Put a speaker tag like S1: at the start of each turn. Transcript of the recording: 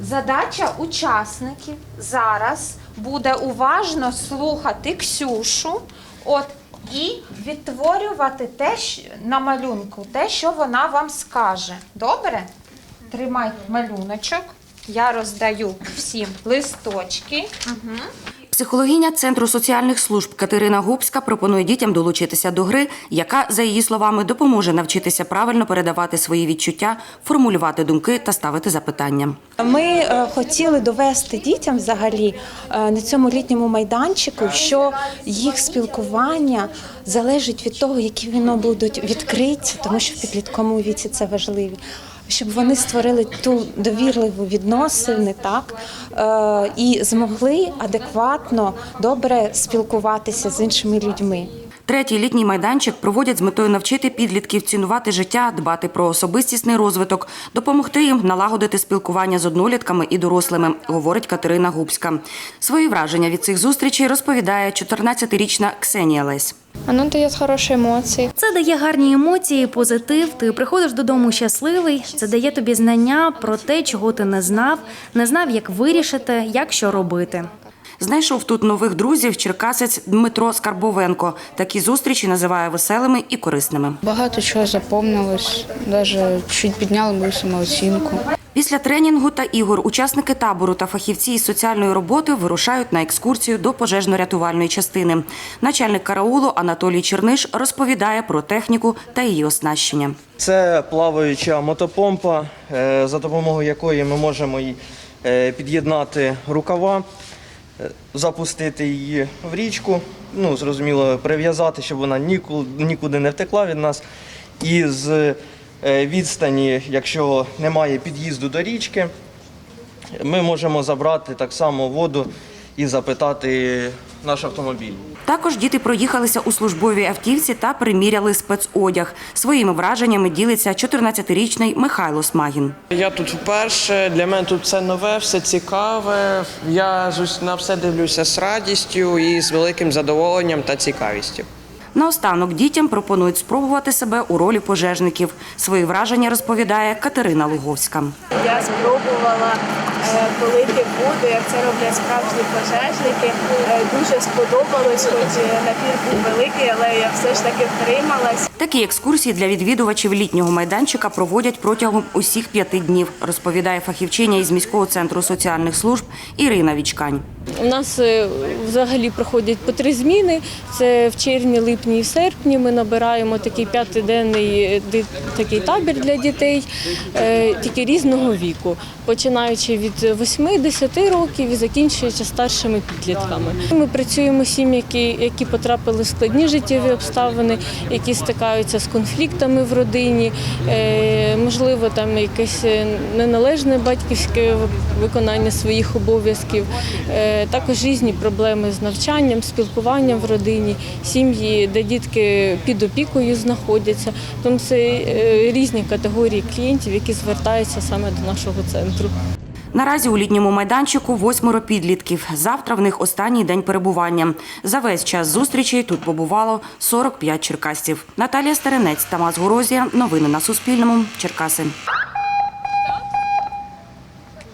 S1: Задача учасників зараз буде уважно слухати Ксюшу от, і відтворювати те, на малюнку, те, що вона вам скаже. Добре? Тримай малюночок. Я роздаю всім листочки. Угу.
S2: Психологиня Центру соціальних служб Катерина Губська пропонує дітям долучитися до гри, яка, за її словами, допоможе навчитися правильно передавати свої відчуття, формулювати думки та ставити запитання.
S3: Ми е, хотіли довести дітям взагалі е, на цьому літньому майданчику, що їх спілкування залежить від того, які воно будуть відкриті, тому що в підлітковому віці це важливо. Щоб вони створили ту довірливу відносини, так е, і змогли адекватно добре спілкуватися з іншими людьми.
S2: Третій літній майданчик проводять з метою навчити підлітків цінувати життя, дбати про особистісний розвиток, допомогти їм налагодити спілкування з однолітками і дорослими, говорить Катерина Губська. Свої враження від цих зустрічей розповідає 14-річна Ксенія Лесь.
S4: Оно дає хороші емоції.
S5: Це дає гарні емоції, позитив. Ти приходиш додому щасливий. Це дає тобі знання про те, чого ти не знав, не знав, як вирішити, як що робити.
S2: Знайшов тут нових друзів черкасець Дмитро Скарбовенко. Такі зустрічі називає веселими і корисними.
S4: Багато чого заповнилось, навіть чуть підняли мою самооцінку.
S2: Після тренінгу та ігор учасники табору та фахівці із соціальної роботи вирушають на екскурсію до пожежно-рятувальної частини. Начальник караулу Анатолій Черниш розповідає про техніку та її оснащення.
S6: Це плаваюча мотопомпа, е, за допомогою якої ми можемо й, е, під'єднати рукава, запустити її в річку, ну, зрозуміло, прив'язати, щоб вона ніку- нікуди не втекла від нас. І з е, відстані, якщо немає під'їзду до річки, ми можемо забрати так само воду і запитати наш автомобіль.
S2: Також діти проїхалися у службовій автівці та приміряли спецодяг. Своїми враженнями ділиться 14-річний Михайло Смагін.
S7: Я тут вперше, для мене тут все нове, все цікаве. Я на все дивлюся з радістю і з великим задоволенням та цікавістю.
S2: Наостанок дітям пропонують спробувати себе у ролі пожежників. Свої враження розповідає Катерина Луговська.
S8: Я спробувала е, буде, як це роблять справжні пожежники. Е, Дуже сподобалось, хоч напір був великий, але я все ж таки втрималась.
S2: Такі екскурсії для відвідувачів літнього майданчика проводять протягом усіх п'яти днів, розповідає фахівчиня із міського центру соціальних служб Ірина Вічкань.
S9: У нас е, взагалі проходять по три зміни. Це в червні, липні і серпні. Ми набираємо такий п'ятиденний е, такий табір для дітей, е, тільки різного віку, починаючи від 8-10 років і закінчуючи старшими підлітками. Ми працюємо сім'ями, які, які потрапили в складні життєві обставини, які стикаються з конфліктами в родині, е, можливо, там якесь е, неналежне батьківське виконання своїх обов'язків. Е, Також різні проблеми з навчанням, спілкуванням в родині, сім'ї, де дітки під опікою знаходяться. Тому це різні категорії клієнтів, які звертаються саме до нашого центру.
S2: Наразі у літньому майданчику восьмеро підлітків. Завтра в них останній день перебування. За весь час зустрічей тут побувало 45 черкасців. Наталія Старинець, Тамас Горозія. Новини на Суспільному. Черкаси.